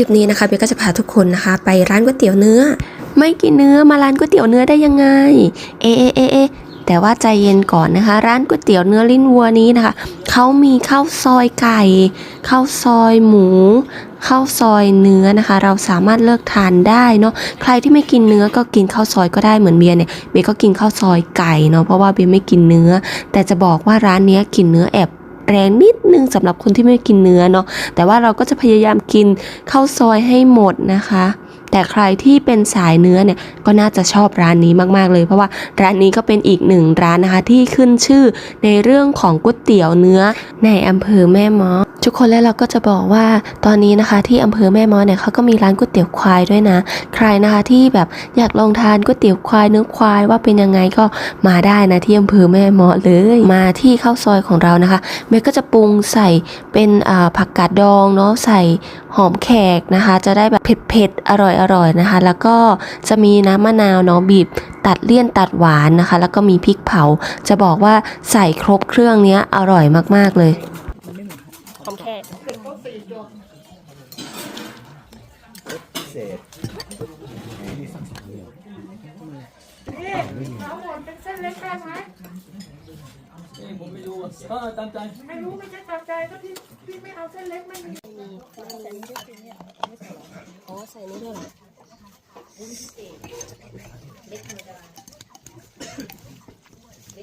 ลิปนี้นะคะเบลก็จะพาทุกคนนะคะ ไปร้านก๋วยเตี๋ยวเนื้อ ไม่กินเนื้อมาร้านก๋วยเตี๋ยวเนื้อได้ยังไง เอเอเอเอแต่ว่าใจเย็นก่อนนะคะ ร้านก๋วยเตี๋ยวเนื้อลิ้นวัวนี้นะคะเขามีข้าวซอยไก่ข้าวซอยหมูข้าวซอยเนื้อนะคะ เราสามารถเลือกทานได้เนาะใครที่ไม่กินเนื้อก็กินข้าวซอยก็ได้เหมือนเบียร์เนี่ยเบียร์ก็กินข้าวซอยไก่เนาะเพราะว่าเบียร์ไม่กินเนื้อ แต่จะบอกว่าร้านเนี้ยกินเนื้อแอบ แรงนิดนึงสำหรับคนที่ไม่กินเนื้อเนาะแต่ว่าเราก็จะพยายามกินข้าวซอยให้หมดนะคะ แต่ใครที่เป็นสายเนื้อเนี่ยก็น่าจะชอบร้านนี้มากๆเลย เพราะว่าร้านนี้ก็เป็นอีกหนึ่งร้านนะคะที่ขึ้นชื่อในเรื่องของก๋วยเตี๋ยวเนื้อในอำเภอแม่มอ ทุกคนแล้วเราก็จะบอกว่าตอนนี้นะคะที่อำเภอแม่เมอเนี่ยเขาก็มีร้านก๋วยเตี๋ยวควายด้วยนะ ใครนะคะที่แบบอยากลองทานก๋วยเตี๋ยวควายเนื้อควายว่าเป็นยังไงก็มาได้นะที่อำเภอแม่เมาะเลยมาที่ข้าวซอยของเรานะคะเมย์ก็จะปรุงใส่เป็นผักกาดดองเนาะใส่หอมแขกนะคะ จะได้แบบเผ็ดๆอร่อยๆนะคะ แล้วก็จะมีน้ำมะนาวเนาะบีบตัดเลี่ยนตัดหวานนะคะ แล้วก็มีพริกเผา จะบอกว่าใส่ครบเครื่องเนี้ยอร่อยมากๆเลยหอมแขก เศษเอาหมดเป็นเส้นเล็กได้ไหมผมไม่รู้อะเออตามใจไม่รู้ไม่ใช่ตามใจก็พี่พี่ไม่เอาเส้นเล็กไม่มีอ๋อใส่นี่ด้วยเหรอไม่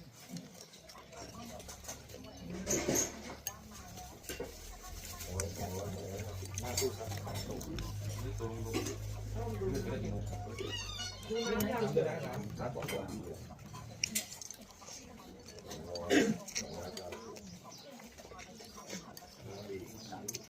แล้วเ